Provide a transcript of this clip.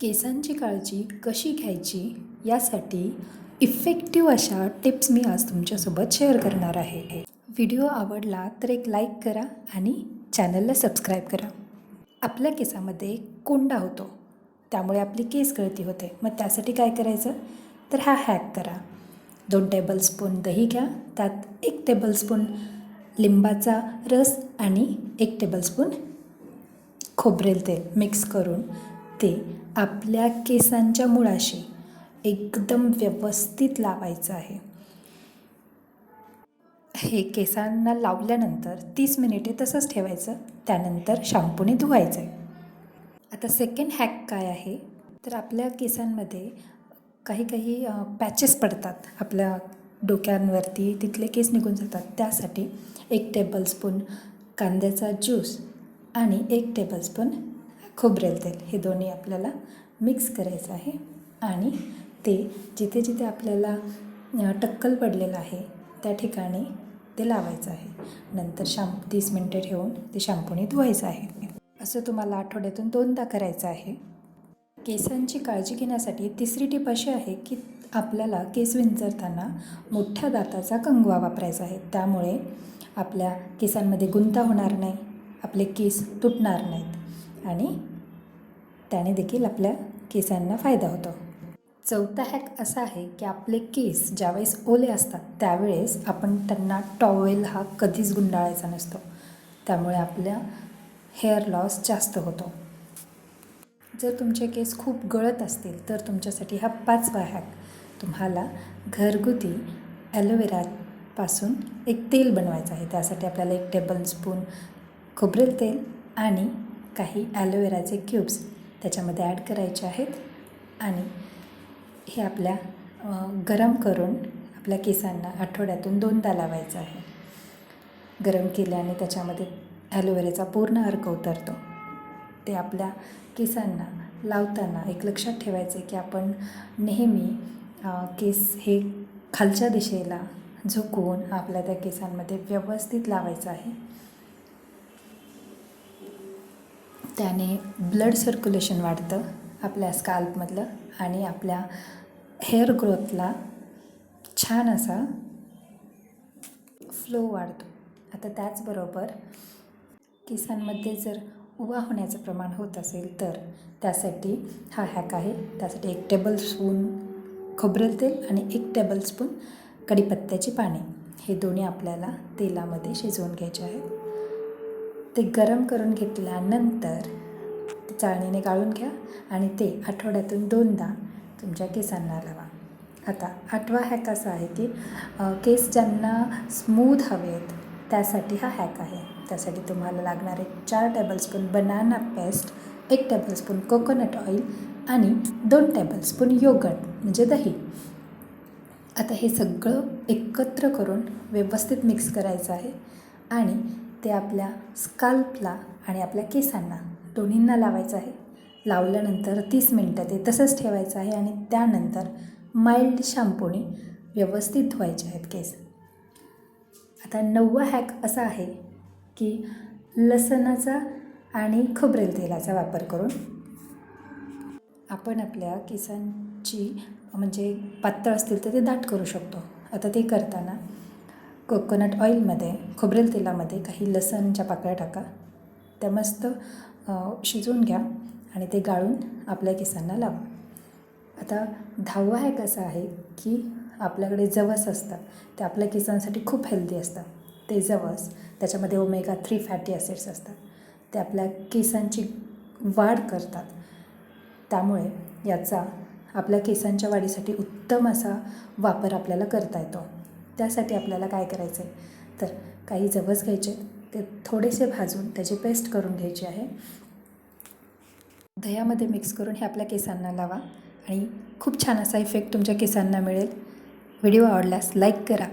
केसांची काळजी कशी घ्यायची यासाठी इफेक्टिव्ह अशा टिप्स मी आज तुमच्यासोबत शेअर करणार आहे. व्हिडिओ आवडला तर एक लाईक करा आणि चॅनलला सबस्क्राईब करा. आपल्या केसामध्ये कोंडा होतो. त्यामुळे आपली केस गळती होते. मग त्यासाठी काय करायचं? तर हा हॅक करा. दोन टेबलस्पून दही घ्या. त्यात एक टेबलस्पून लिंबाचा रस आणि एक टेबलस्पून खोबरेल तेल मिक्स करून ते आपल्या केसांच्या मुळाशी एकदम व्यवस्थित लावायचं आहे. हे केसांना लावल्यानंतर तीस मिनिटे तसंच ठेवायचं त्यानंतर शॅम्पूने धुवायचं आहे आता सेकंड हॅक काय आहे? तर आपल्या केसांमध्ये काही काही पॅचेस पडतात. आपल्या डोक्यांवरती तिथले केस निघून जातात. त्यासाठी एक टेबलस्पून कांद्याचा ज्यूस आणि एक टेबलस्पून खोबरेल तेल हे दोन्ही आपल्याला मिक्स करायचं आहे. आणि ते जिथे जिथे आपल्याला टक्कल पडलेलं आहे त्या ठिकाणी ते लावायचं आहे. नंतर शॅम्प तीस मिनटे ठेवून ते शॅम्पूने धुवायचं आहे. असं तुम्हाला आठवड्यातून दोनदा करायचं आहे. केसांची काळजी घेण्यासाठी तिसरी टीप अशी आहे की आपल्याला केस विंचरताना मोठ्या दाताचा कंगवा वापरायचा आहे. त्यामुळे आपल्या केसांमध्ये गुंता होणार नाही आपले केस तुटणार नाहीत. आणि त्याने देखील आपल्या केसांना फायदा होतो. चौथा हॅक असा आहे की आपले केस ज्यावेळेस ओले असतात त्यावेळेस आपण त्यांना टॉवेल हा कधीच गुंडाळायचा नसतो. त्यामुळे आपल्या हेअर लॉस जास्त होतो. जर तुमचे केस खूप गळत असतील तर तुमच्यासाठी हा पाचवा हॅक तुम्हाला घरगुती ॲलोवेरापासून एक तेल बनवायचं आहे. त्यासाठी आपल्याला एक टेबलस्पून खोबरेल तेल आणि काही ॲलोवेराचे क्यूब्स त्याच्यामध्ये ॲड करायचे आहेत. आणि हे आपल्या गरम करून आपल्या केसांना आठवड्यातून दोनदा लावायचं आहे. गरम केल्याने त्याच्यामध्ये ॲलोवेराचा पूर्ण अर्क उतरतो. ते आपल्या केसांना लावताना एक लक्षात ठेवायचे की आपण नेहमी केस हे खालच्या दिशेला झुकवून आपल्या त्या केसांमध्ये व्यवस्थित लावायचं आहे. त्याने ब्लड सर्क्युलेशन वाढतं आपल्या स्काल्पमधलं आणि आपल्या हेअर ग्रोथला छान असा फ्लो वाढतो. आता त्याचबरोबर केसांमध्ये जर उवा होण्याचं प्रमाण होत असेल तर त्यासाठी हा हॅक आहे. त्यासाठी एक टेबलस्पून खोबरेल तेल आणि एक टेबलस्पून कढीपत्त्याची पाने. हे दोन्ही आपल्याला तेलामध्ये शिजवून घ्यायचे आहेत. ते गरम करून घेतल्यानंतर ते चाळणीने गाळून घ्या आणि ते आठवड्यातून दोनदा तुमच्या केसांना लावा. आता आठवा हॅक असा आहे की केस ज्यांना स्मूथ हवेत त्यासाठी हा हॅक आहे. त्यासाठी तुम्हाला लागणारे चार टेबलस्पून बनाना पेस्ट एक टेबलस्पून कोकोनट ऑइल आणि दोन टेबलस्पून योगट म्हणजे दही. आता हे सगळं एकत्र करून व्यवस्थित मिक्स करायचं आहे आणि ते आपल्या स्काल्पला आणि आपल्या केसांना दोन्हींना लावायचं आहे. लावल्यानंतर तीस मिनटं ते तसंच ठेवायचं आहे आणि त्यानंतर माइल्ड शॅम्पूने व्यवस्थित धुवायचे आहेत केस. आता नववा हॅक असा आहे की लसणाचा आणि खोबरेल तेलाचा वापर करून आपण आपल्या केसांची म्हणजे पातळ असतील तर ते दाट करू शकतो. आता ते करताना कोकोनट ऑइलमध्ये खोबरेल तेलामध्ये काही लसणच्या पाकळ्या टाका. त्या मस्त शिजवून घ्या आणि ते गाळून आपल्या केसांना लावा. आता दहावा हॅक असा आहे की आपल्याकडे जवस असतात ते आपल्या केसांसाठी खूप हेल्दी असतात. ते जवस त्याच्यामध्ये ओमेगा थ्री फॅटी ॲसिड्स असतात. ते आपल्या केसांची वाढ करतात. त्यामुळे याचा आपल्या केसांच्या वाढीसाठी उत्तम असा वापर आपल्याला करता येतो. त्यासाठी आपल्याला काय करायचं आहे तर काही जवस घ्यायचे ते थोडेसे भाजून त्याची पेस्ट करून घ्यायची आहे. दह्यामध्ये मिक्स करून हे आपल्या केसांना लावा आणि खूप छान असा इफेक्ट तुमच्या केसांना मिळेल. व्हिडिओ आवडल्यास लाईक करा.